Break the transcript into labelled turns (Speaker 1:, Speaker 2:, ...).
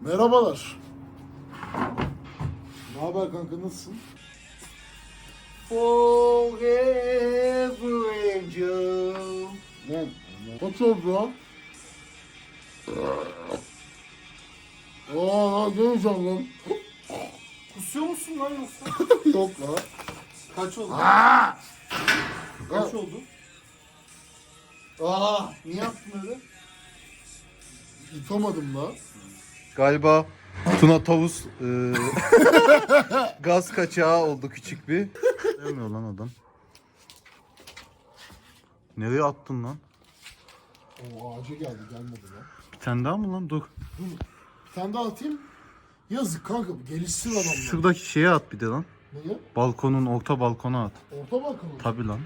Speaker 1: Merhabalar. Ne haber kanka nasılsın?
Speaker 2: Forever angel.
Speaker 1: Lan kaç oldu lan? Aa geleceğim lan.
Speaker 2: Kusuyor musun lan yoksa?
Speaker 1: Yok lan.
Speaker 2: Kaç oldu?
Speaker 1: Ha.
Speaker 2: Kaç oldu? Aa, niye yaptın öyle?
Speaker 1: Yutamadım lan.
Speaker 3: Galiba Tuna Tavus e, gaz kaçağı oldu küçük bir. Demiyor lan adam. Nereye attın lan?
Speaker 1: O ağaca geldi gelmedi lan.
Speaker 3: Bir tane daha mı lan? Dur.
Speaker 1: Bir tane daha atayım. Yazık kanka gelişsin adamlar.
Speaker 3: Şuradaki şeye at bir de lan.
Speaker 1: Neye?
Speaker 3: Balkonun orta balkona at.
Speaker 1: Orta balkonu.
Speaker 3: Tabi lan.